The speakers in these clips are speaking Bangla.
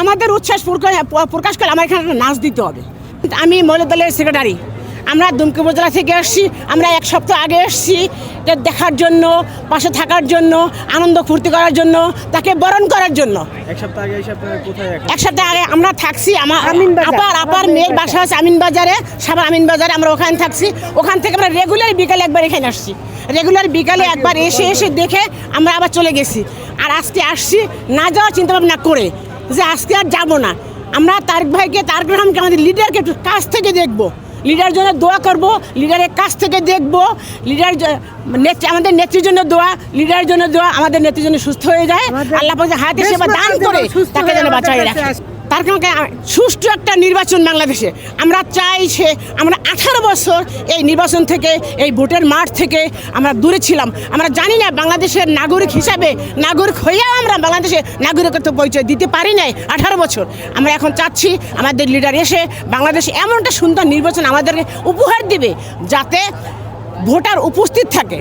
আমাদের উচ্ছ্বাস প্রকা- প্রকাশ করে আমার এখানে একটা নাচ দিতে হবে। আমি মহিলা দলের সেক্রেটারি আমরা দুমকি উপজেলা থেকে এসেছি আমরা এক সপ্তাহ আগে এসেছি এটা দেখার জন্য পাশে থাকার জন্য আনন্দ ফুর্তি করার জন্য তাকে বরণ করার জন্য। এক সপ্তাহ আগে এই সপ্তাহে কোথায় এখন? এক সপ্তাহ আগে আমরা থাকছি আমার আপার আপার মেয়ের বাসা আছে আমিন বাজারে সাবার আমিন বাজারে আমরা ওখানে থাকছি। ওখান থেকে আমরা রেগুলার বিকালে একবার এখানে আসছি। রেগুলার বিকালে একবার এসে এসে দেখে আমরা আবার চলে গেছি। আর আজকে আসছি না যাওয়ার চিন্তা ভাবনা করে। যে আজকে আর যাব না। আমরা তারেক ভাইকে তারেক রহমানকে আমাদের লিডারকে একটু কাছ থেকে দেখব। লিডার জন্য দোয়া করব লিডারের কাছ থেকে দেখব। লিডার নেত্রী আমাদের নেত্রীর জন্য দোয়া লিডারের জন্য দোয়া আমাদের নেত্রীর জন্য সুস্থ হয়ে যায়। আল্লাহ হাতে সেবা দান করে সুস্থ তাকে হয়ে যেন বাঁচাই রাখে। তার কারণে সুষ্ঠু একটা নির্বাচন বাংলাদেশে। আমরা চাই সে, আমরা আঠারো বছর এই নির্বাচন থেকে, এই ভোটের মাঠ থেকে আমরা দূরে ছিলাম। আমরা জানি না বাংলাদেশের নাগরিক হিসাবে, নাগরিক হয়েও আমরা বাংলাদেশে নাগরিকত্ব পরিচয় দিতে পারি নাই আঠারো বছর। আমরা এখন চাচ্ছি আমাদের লিডার এসে বাংলাদেশে এমন একটা সুন্দর নির্বাচন আমাদেরকে উপহার দিবে যাতে ভোটার উপস্থিত থাকে।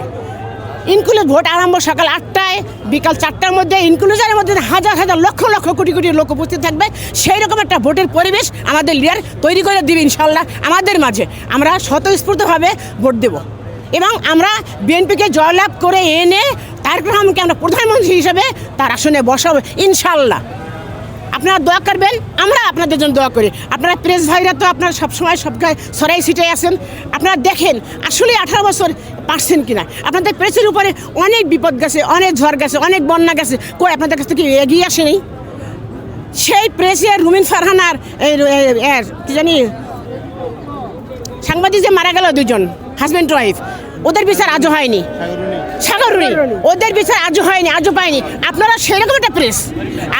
ইনক্লুজ ভোট আরম্ভ সকাল আটটায়, বিকাল চারটার মধ্যে ইনক্লুজারের মধ্যে হাজার হাজার লক্ষ লক্ষ কোটি কোটি লোক উপস্থিত থাকবে। সেই রকম একটা ভোটের পরিবেশ আমাদের লিডার তৈরি করে দিবে ইনশাল্লাহ আমাদের মাঝে। আমরা স্বতঃস্ফূর্তভাবে ভোট দেব। এবং আমরা বিএনপিকে জয়লাভ করে এনে তারেক রহমানকে আমরা প্রধানমন্ত্রী হিসেবে তার আসনে বসাবো ইনশাল্লাহ আপনারা দোয়া করবেন, আমরা আপনাদের জন্য দোয়া করি। আপনারা প্রেস ভাইরা তো আপনারা সবসময় সব সরাই সিটে আছেন। আপনারা দেখেন, আসলে আঠারো বছর পারছেন কিনা? আপনাদের প্রেসের উপরে অনেক বিপদ গেছে, অনেক ঝড় গেছে, অনেক বন্যা গেছে। কই, আপনাদের কাছ থেকে এগিয়ে আসেনি সেই প্রেসে রুমিন ফারহানার জানি, সাংবাদিক যে মারা গেল দুজন হাজব্যান্ড ওয়াইফ ওদের বিচার আজও হয়নি। সাগরুনি ওদের বিচার আজও হয়নি আজও পায়নি। আপনারা সেরকম একটা প্রেস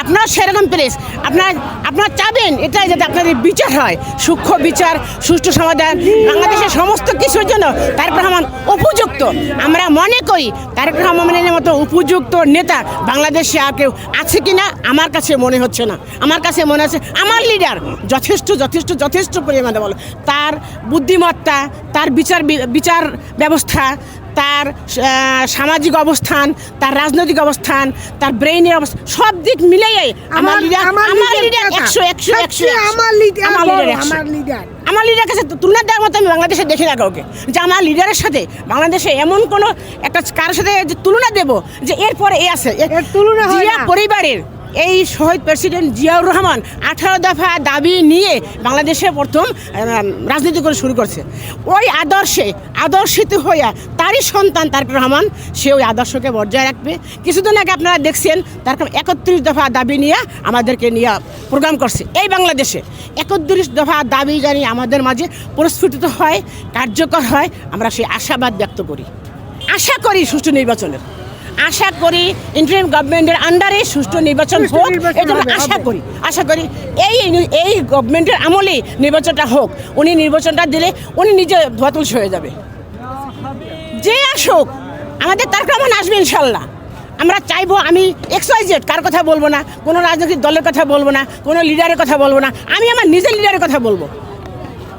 আপনারা সেরকম প্রেস আপনারা আপনারা চাবেন এটাই যাতে আপনাদের বিচার হয়। সূক্ষ্ম বিচার সুষ্ঠু সমাধান বাংলাদেশের সমস্ত কিছুর জন্য তারেক রহমান উপযুক্ত। আমরা মনে করি তারেক রহমানের মতো উপযুক্ত নেতা বাংলাদেশে আর কেউ আছে কিনা আমার কাছে মনে হচ্ছে না। আমার কাছে মনে হচ্ছে আমার লিডার যথেষ্ট যথেষ্ট যথেষ্ট পরিমাণে বলো তার বুদ্ধিমত্তা তার বিচার বিচার ব্যবস্থা তার সামাজিক অবস্থান তার রাজনৈতিক অবস্থান তার ব্রেইনের অবস্থা সব দিক মিলিয়ে আমার লিডার আমার লিডার একশো একশো একশো আমার আমার লিডার আমার। লিডার কাছে তুলনা দেওয়ার মতো আমি বাংলাদেশে দেখি না কাউকে। যে আমার লিডারের সাথে বাংলাদেশে এমন কোনো একটা কারোর সাথে যে তুলনা দেব যে এরপরে এ আছে। এর তুলনা। পরিবারের এই শহীদ প্রেসিডেন্ট জিয়াউর রহমান আঠারো দফা দাবি নিয়ে বাংলাদেশে প্রথম রাজনীতি করে শুরু করছে। ওই আদর্শে, আদর্শিত হইয়া তারই সন্তান তারেক রহমান, সে ওই আদর্শকে বজায় রাখবে। কিছুদিন আগে আপনারা দেখছেন তার একত্রিশ দফা দাবি নিয়ে আমাদেরকে নিয়ে প্রোগ্রাম করছে। এই বাংলাদেশে একত্রিশ দফা দাবি জানি আমাদের মাঝে প্রস্ফুটিত হয়, কার্যকর হয়, আমরা সেই আশাবাদ ব্যক্ত করি। আশা করি সুষ্ঠু নির্বাচনের। আশা করি ইন্টারিম গভর্নমেন্টের আন্ডারে সুষ্ঠু নির্বাচন হোক এটা আশা করি আশা করি এই এই গভর্নমেন্টের আমলে নির্বাচনটা হোক। উনি নির্বাচনটা দিলে উনি নিজে ধোয়াতুলস হয়ে যাবে। যে আসুক আমাদের তার রহমান আসবে ইনশাল্লাহ? আমরা চাইব আমি এক্সওয়াইজেড কার কথা বলব না কোনো রাজনৈতিক দলের কথা বলব না কোনো লিডারের কথা বলব না আমি আমার নিজের লিডারের কথা বলব।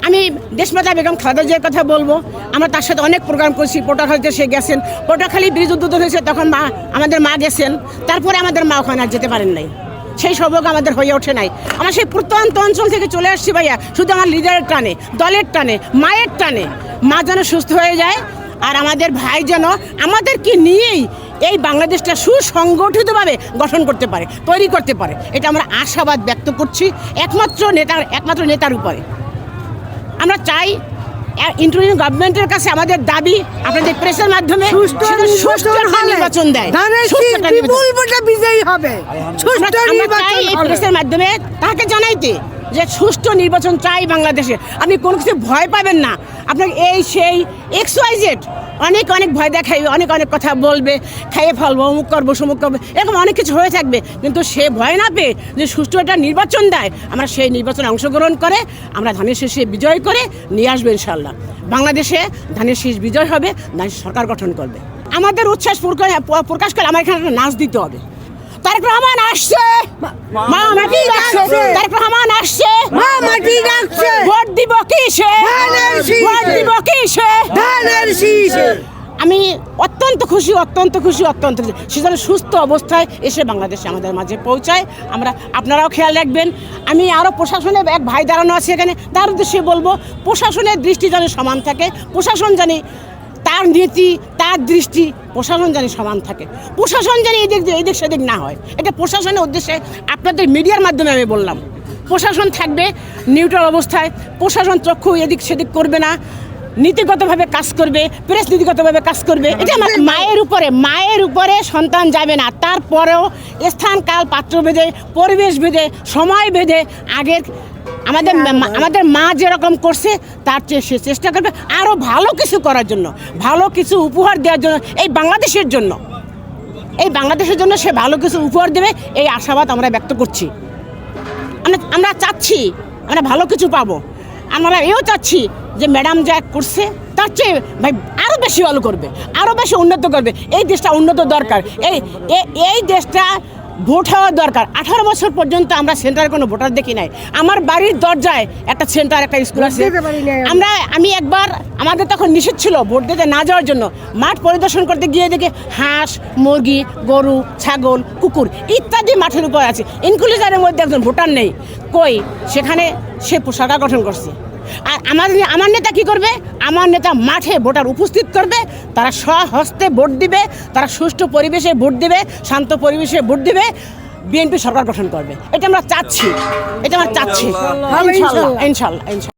আমি দেশমাতা বেগম খালেদা জিয়ার কথা বলব। আমরা তার সাথে অনেক প্রোগ্রাম করছি পটুয়াখালীতে সে গেছেন। পটুয়াখালী ব্রিজ উদ্বোধন হয়েছে, তখন মা, আমাদের মা গেছেন। তারপরে আমাদের মা ওখানে আর যেতে পারেন নাই। সেই সৌভাগ্য আমাদের হয়ে ওঠে নাই। আমরা সেই প্রত্যন্ত অঞ্চল থেকে চলে আসছি ভাইয়া, শুধু আমার লিডারের টানে, দলের টানে, মায়ের টানে। মা যেন সুস্থ হয়ে যায়, আর আমাদের ভাই যেন আমাদেরকে নিয়েই এই বাংলাদেশটা সুসংগঠিতভাবে গঠন করতে পারে, তৈরি করতে পারে। এটা আমরা আশাবাদ ব্যক্ত করছি, একমাত্র নেতার একমাত্র নেতার উপরে। আমরা চাই ইন্টারভিউ গভর্নমেন্টের কাছে আমাদের দাবি আপনাদের প্রেসের মাধ্যমে সুষ্ঠু সুষ্ঠু নির্বাচন দেয়। বিপুল ভোটে বিজয়ী হবে? সুষ্ঠু নির্বাচন এই প্রেসের মাধ্যমে তাকে জানাইতে যে সুষ্ঠু নির্বাচন চাই বাংলাদেশে। আপনি কোনো কিছু ভয় পাবেন না। আপনাকে এই সেই এক্স ওয়াই জেড অনেক অনেক ভয় দেখাইবে, অনেক অনেক কথা বলবে, খাইয়ে ফলবো, অমুক করব, সমুক করব, এরকম অনেক কিছু হয়ে থাকবে। কিন্তু সে ভয় না পেয়ে যে সুষ্ঠু একটা নির্বাচন দেয়, আমরা সেই নির্বাচনে অংশগ্রহণ করে, আমরা ধানের শীষে বিজয় করে নিয়ে আসব ইনশাল্লাহ বাংলাদেশে ধানের শীষ বিজয় হবে, ধানের সরকার গঠন করবে। আমাদের উচ্ছ্বাস প্রকা- প্রকাশ করে আমার এখানে একটা নাচ দিতে হবে। তারেক রহমান আসছে। মা মাটি ডাকছে? তারেক রহমান আসছে। মা মাটি ডাকছে? ভোট দিব কিসে? ভোট দিব কিসে? ধানের শীষ। আমি অত্যন্ত খুশি অত্যন্ত খুশি অত্যন্ত খুশি। সে যেন সুস্থ অবস্থায় এসে বাংলাদেশে আমাদের মাঝে পৌঁছায়। আমরা আপনারাও খেয়াল রাখবেন। আমি আরও প্রশাসনের এক ভাই দাঁড়ানো আছে এখানে। তার উদ্দেশ্যে বলব প্রশাসনের দৃষ্টি যেন সমান থাকে। প্রশাসন জানি তার নীতি তার দৃষ্টি প্রশাসন জানি সমান থাকে। প্রশাসন জানি এদিক দিয়ে এদিক সেদিক না হয়। এটা প্রশাসনের উদ্দেশ্যে আপনাদের মিডিয়ার মাধ্যমে আমি বললাম। প্রশাসন থাকবে নিউট্রাল অবস্থায়। প্রশাসন চক্ষু এদিক সেদিক করবে না। নীতিগতভাবে কাজ করবে, প্রেস নীতিগতভাবে কাজ করবে। এটা আমার মায়ের উপরে মায়ের উপরে সন্তান যাবে না। তারপরেও স্থান কাল পাত্র ভেদে পরিবেশ ভেদে সময় ভেদে আগের আমাদের মা- আমাদের মা যেরকম করছে তার চেয়ে সে চেষ্টা করবে আরও ভালো কিছু করার জন্য ভালো কিছু উপহার দেওয়ার জন্য এই বাংলাদেশের জন্য। এই বাংলাদেশের জন্য সে ভালো কিছু উপহার দেবে এই আশাবাদ আমরা ব্যক্ত করছি। আমরা আমরা চাচ্ছি আমরা ভালো কিছু পাবো। আমরা এও চাচ্ছি যে ম্যাডাম যা করছে তার চেয়ে ভাই আরও বেশি ভালো করবে আরও বেশি উন্নত করবে। এই দেশটা উন্নত দরকার। এই এই দেশটা ভোট হওয়া দরকার। আঠারো বছর পর্যন্ত আমরা সেন্টারে কোনো ভোটার দেখি নাই। আমার বাড়ির দরজায় একটা সেন্টার একটা স্কুল আছে। আমরা। আমি একবার আমাদের তখন নিষেধ ছিল ভোট দিতে না যাওয়ার জন্য। মাঠ পরিদর্শন করতে গিয়ে দেখি হাঁস মুরগি গরু ছাগল কুকুর ইত্যাদি মাঠের উপর আছে। ইনক্লুজারের মধ্যে একজন ভোটার নেই। কই? সেখানে সে সরকার গঠন করছে। আর আমার আমার নেতা কি করবে? আমার নেতা মাঠে ভোটার উপস্থিত করবে তারা স্বহস্তে ভোট দিবে তারা সুষ্ঠু পরিবেশে ভোট দিবে শান্ত পরিবেশে ভোট দিবে বিএনপি সরকার গঠন করবে। এটা আমরা চাচ্ছি। এটা আমরা চাচ্ছি। ইনশাল্লাহ। ইনশাল্লাহ। ইনশাল্লাহ।